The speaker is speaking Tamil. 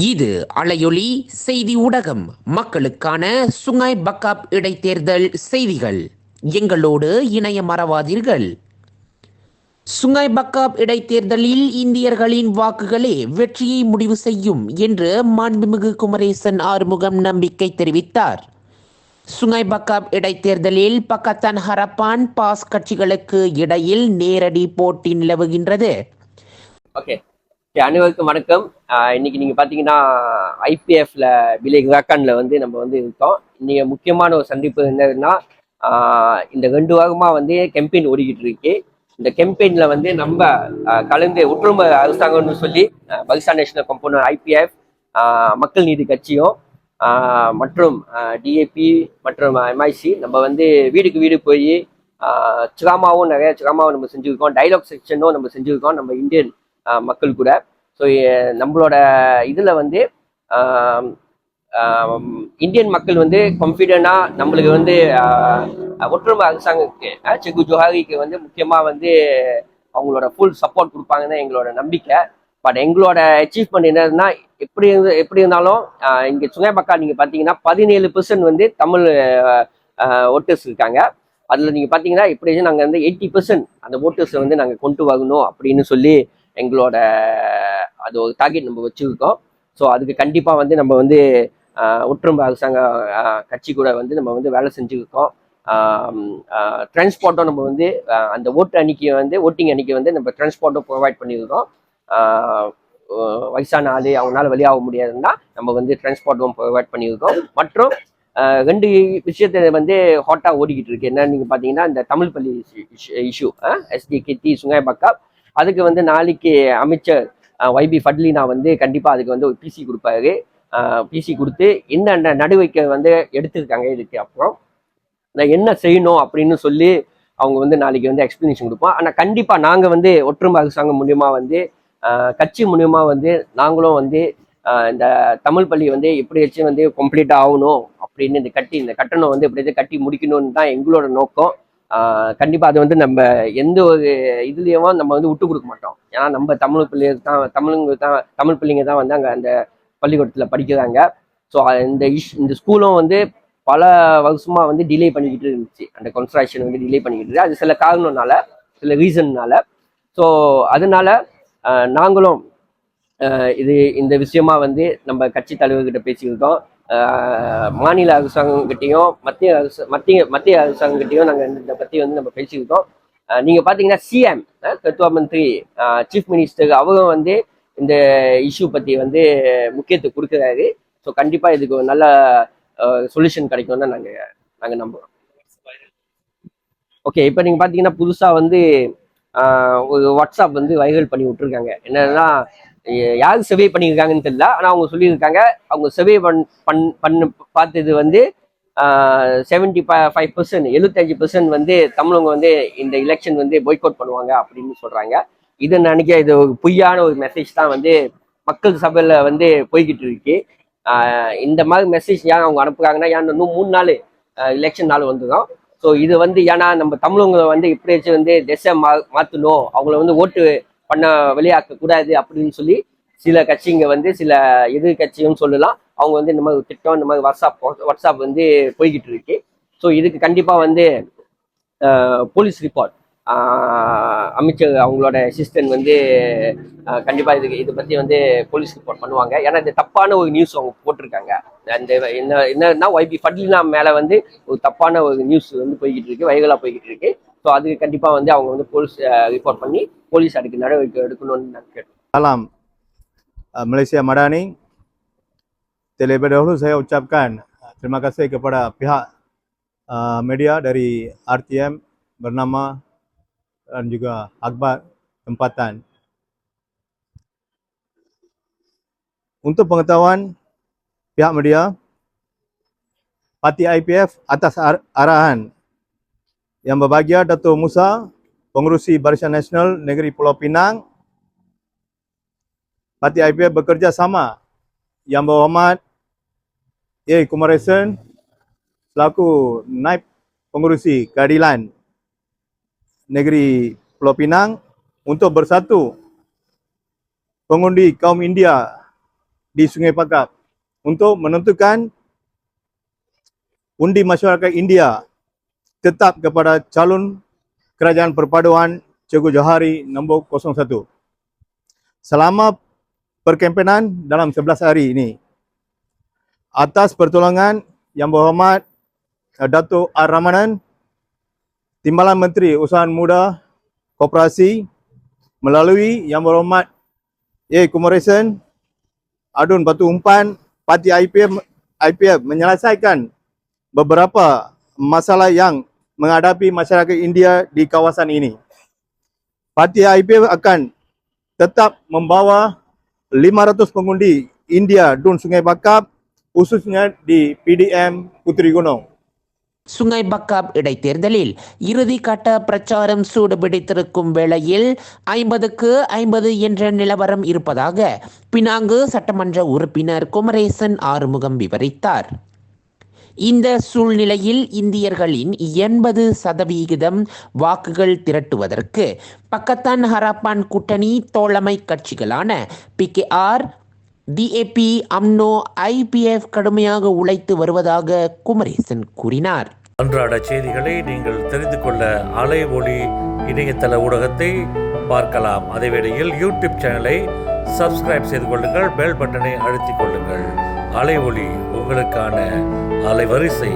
இது அலையொலி செய்தி ஊடகம். மக்களுக்கான சுங்காய் பக்காப் இடைத்தேர்தல் செய்திகள். எங்களோடு இணைய மறவாதீர்கள். சுங்காய் பக்காப் இடைத்தேர்தலில் இந்தியர்களின் வாக்குகளே வெற்றியை முடிவு செய்யும் என்று மாண்புமிகு குமரேசன் ஆறுமுகம் நம்பிக்கை தெரிவித்தார். சுங்காய் பக்காப் இடைத்தேர்தலில் பக்கத்தான் ஹரப்பான் பாஸ் கட்சிகளுக்கு இடையில் நேரடி போட்டி நிலவுகின்றது. ஓகே. அனைவருக்கும் வணக்கம். இன்னைக்கு நீங்க பாத்தீங்கன்னா ஐபிஎஃப்ல விலை வேக்கான்ல வந்து நம்ம வந்து இருக்கோம். இன்னைக்கு முக்கியமான ஒரு சந்திப்பு என்னதுன்னா இந்த ரெண்டு வாரமா வந்து கெம்பெயின் ஓடிக்கிட்டு இருக்கு. இந்த கெம்பெயின்ல வந்து நம்ம கலந்து ஒற்றுமை அரசாங்கம்னு சொல்லி பகிஸ்தான் நேஷனல் கம்பௌண்ட் ஐபிஎஃப் மக்கள் நீதி கட்சியும் மற்றும் டிஏபி மற்றும் எம்ஐசி நம்ம வந்து வீடுக்கு வீடு போய் சுகாமாவும் நிறைய சுகாமாவும் நம்ம செஞ்சுருக்கோம். டைலாக் செக்ஷனும் நம்ம செஞ்சுருக்கோம். நம்ம இந்தியன் மக்கள் கூட. ஸோ நம்மளோட இதில் வந்து இந்தியன் மக்கள் வந்து கான்ஃபிடென்ட்டாக நம்மளுக்கு வந்து ஒற்றுமை அரசாங்கத்துக்கு செகு ஜோஹாரிக்கு வந்து முக்கியமாக வந்து அவங்களோட ஃபுல் சப்போர்ட் கொடுப்பாங்கன்னு எங்களோட நம்பிக்கை. பட் எங்களோட அச்சீவ்மெண்ட் என்னதுன்னா எப்படி இருந்து எப்படி இருந்தாலும் இங்கே இங்க சுங்கைபக்கா நீங்கள் பார்த்தீங்கன்னா பதினேழு பெர்சன்ட் வந்து தமிழ் ஓட்டர்ஸ் இருக்காங்க. அதில் நீங்கள் பார்த்தீங்கன்னா எப்படி நாங்கள் வந்து எயிட்டி பெர்சன்ட் அந்த ஓட்டர்ஸை வந்து நாங்கள் கொண்டு வரணும் அப்படின்னு சொல்லி எங்களோட அது ஒரு டார்கெட் நம்ம வச்சுருக்கோம். ஸோ அதுக்கு கண்டிப்பாக வந்து நம்ம வந்து ஒற்றுமை அரசாங்க கட்சி கூட வந்து நம்ம வந்து வேலை செஞ்சுருக்கோம். டிரான்ஸ்போர்ட்டும் நம்ம வந்து அந்த ஓட்டு அன்னைக்கு வந்து ஓட்டிங் அன்னைக்கு வந்து நம்ம டிரான்ஸ்போர்ட்டும் ப்ரொவைட் பண்ணியிருக்கோம். வயசான ஆள் அவங்களால வெளியாக முடியாதுன்னா நம்ம வந்து டிரான்ஸ்போர்ட்டும் ப்ரொவைட் பண்ணியிருக்கோம். மற்றும் ரெண்டு விஷயத்த வந்து ஹாட்டாக ஓடிக்கிட்டு இருக்கு. என்னன்னு நீங்கள் பார்த்தீங்கன்னா இந்த தமிழ் பள்ளி இஷ்யூ எஸ்டி கித்தி சுங்காய் பக்கா அதுக்கு வந்து நாளைக்கு அமைச்சர் ஒய்பி ஃபட்லினா வந்து கண்டிப்பாக அதுக்கு வந்து ஒரு பிசி கொடுப்பாரு. பிசி கொடுத்து என்னென்ன நடவடிக்கை வந்து எடுத்திருக்காங்க இதுக்கு அப்புறம். நான் என்ன செய்யணும் அப்படின்னு சொல்லி அவங்க வந்து நாளைக்கு வந்து எக்ஸ்பிளனேஷன் கொடுப்போம். ஆனால் கண்டிப்பாக நாங்கள் வந்து ஒற்றுமை அரசாங்கம் மூலியமாக வந்து கட்சி மூலியமாக வந்து நாங்களும் வந்து இந்த தமிழ் பள்ளி வந்து எப்படியாச்சும் வந்து கம்ப்ளீட்டாக ஆகணும் அப்படின்னு இந்த கட்டி இந்த கட்டணம் வந்து எப்படியாச்சும் கட்டி முடிக்கணும்னு தான் எங்களோட நோக்கம். கண்டிப்பாக அது வந்து நம்ம எந்த ஒரு இதுலேயும் நம்ம வந்து விட்டு கொடுக்க மாட்டோம். ஏன்னா நம்ம தமிழ் பிள்ளைங்க தான் தமிழுங்க தான் தமிழ் பிள்ளைங்க தான் வந்து அங்கே அந்த பள்ளிக்கூடத்தில் படிக்கிறாங்க. ஸோ இந்த இஷ் இந்த ஸ்கூலும் வந்து பல வருஷமாக வந்து டிலே பண்ணிக்கிட்டு இருந்துச்சு. அந்த கன்ஸ்ட்ரக்ஷன் வந்து டிலே பண்ணிக்கிட்டு இருக்கு. அது சில காரணம்னால சில ரீசன்னால ஸோ அதனால நாங்களும் இது இந்த விஷயமா வந்து நம்ம கட்சி தலைவர்கிட்ட பேசியிருக்கோம் மாநில அரசாங்கங்கிட்டையும் மத்திய அரசு மத்திய மத்திய அரசாங்கங்கிட்டையும் நாங்கள் இதை பற்றி வந்து நம்ம பேசியிருக்கோம் நீங்கள் நீங்க பார்த்தீங்கன்னா சிஎம் தத்துவ மந்திரி சீஃப் மினிஸ்டர் அவரும் வந்து இந்த இஷ்யூ பற்றி வந்து முக்கியத்துவம் கொடுக்குறாரு. ஸோ கண்டிப்பாக இதுக்கு ஒரு நல்ல சொல்யூஷன் கிடைக்கும் தான் நாங்கள் நாங்கள் நம்புகிறோம் ஓகே இப்போ நீங்கள் பார்த்தீங்கன்னா புதுசாக வந்து ஒரு வாட்ஸ்அப் வந்து வைரல் பண்ணி விட்டுருக்காங்க. என்னன்னா யார் செவே பண்ணியிருக்காங்கன்னு தெரியல. ஆனால் அவங்க சொல்லியிருக்காங்க. அவங்க செவே பண் பண் பண்ண பார்த்தது வந்து செவன்டி ஃபைவ் பர்சன்ட் எழுபத்தஞ்சு பர்சன்ட் வந்து தமிழங்க வந்து இந்த எலெக்ஷன் வந்து பாய்கவுட் பண்ணுவாங்க அப்படின்னு சொல்கிறாங்க இது நினைக்க இது ஒரு பொய்யான ஒரு மெசேஜ் தான் வந்து மக்கள் சபையில் வந்து போய்கிட்டு இருக்கு. இந்த மாதிரி மெசேஜ் ஏன் அவங்க அனுப்புகிறாங்கன்னா ஏன்னா இன்னும் மூணு நாள் எலெக்ஷன் நாள் வந்துடும். ஸோ இது வந்து ஏன்னா நம்ம தமிழங்களை வந்து எப்படியாச்சும் வந்து திசை மா மாற்றணும் அவங்கள வந்து ஓட்டு பண்ண வெளியாக்க கூடாது அப்படின்னு சொல்லி சில கட்சிங்க வந்து சில எதிர் கட்சியும் சொல்லலாம். அவங்க வந்து இந்த மாதிரி திட்டம் இந்த மாதிரி வாட்ஸ்அப் வாட்ஸ்அப் வந்து போய்கிட்டு இருக்கு. ஸோ இதுக்கு கண்டிப்பாக வந்து போலீஸ் ரிப்போர்ட் அமைச்சர் அவங்களோட அசிஸ்டன்ட் வந்து கண்டிப்பாக இதுக்கு இதை பற்றி வந்து போலீஸ் ரிப்போர்ட் பண்ணுவாங்க. ஏன்னா இது தப்பான ஒரு நியூஸ் அவங்க போட்டிருக்காங்க. அந்த என்ன என்னன்னா ஒய்பி ஃபட்லினா மேலே வந்து ஒரு தப்பான ஒரு நியூஸ் வந்து போய்கிட்டு இருக்கு வைகலா போய்கிட்டு இருக்கு. ஸோ அதுக்கு கண்டிப்பா வந்து அவங்க வந்து போலீஸ் ரிப்போர்ட் பண்ணி போலீஸ் அதுக்கு நடவடிக்கை எடுக்கணும்னு நான் கேட்டேன் Salam uh, Malaysia Madani. Terlebih dahulu saya ucapkan uh, terima kasih kepada pihak uh, media dari RTM bernama dan juga Akbar Tempatan. Untuk pengetahuan pihak media, Parti IPF atas ar- arahan yang berbahagia Dato' Musa, pengurusi Barisan Nasional Negeri Pulau Pinang Parti IPF bekerja sama Yang Berhormat A. Kumaresan selaku Naib Pengurusi Keadilan Negeri Pulau Pinang untuk bersatu pengundi kaum India di Sungai Pakap untuk menentukan undi masyarakat India tetap kepada calon kerajaan perpaduan Cikgu Johari nombor 01. Selama perkempenan dalam 11 hari ini, atas pertolongan Yang Berhormat eh, Datuk R. Ramanan, Timbalan Menteri Usahaan Muda Koperasi melalui Yang Berhormat A. Kumaresan, Adun Batu Umpan, Parti IPF, IPF menyelesaikan beberapa masalah yang menghadapi masyarakat India di kawasan ini. Parti IPF akan tetap membawa 500 pengundi India Dun Sungai Bakap khususnya di PDM Puteri Gunung. Sungai Bakap இடைத்தேர்தலில் இறுதி கட்ட பிரச்சாரம் சூடுபிடித்திருக்கும் வேளையில் ஐம்பதுக்கு ஐம்பது என்ற நிலவரம் இருப்பதாக பினாங்கு சட்டமன்ற உறுப்பினர் குமரேசன் ஆறுமுகம் விவரித்தார் இந்த சூழ்நிலையில் இந்தியர்களின் எண்பது சதவிகிதம் வாக்குகள் திரட்டுவதற்கு பக்கத்தான் ஹராப்பான் கூட்டணி தோழமை கட்சிகளான பிகேஆர் டிஏபி அம்னோ ஐபிஎஃப் கடுமையாக உழைத்து வருவதாக குமரேசன் கூறினார். அன்றாட செய்திகளை நீங்கள் தெரிந்து கொள்ள அலை ஒளி இணையதள ஊடகத்தை பார்க்கலாம். அதே வேளையில் யூடியூப் சேனலை சப்ஸ்கிரைப் செய்து கொள்ளுங்கள் பெல் பட்டனை அழுத்திக் கொள்ளுங்கள். அலை ஒளி உங்களுக்கான அலைவரிசை.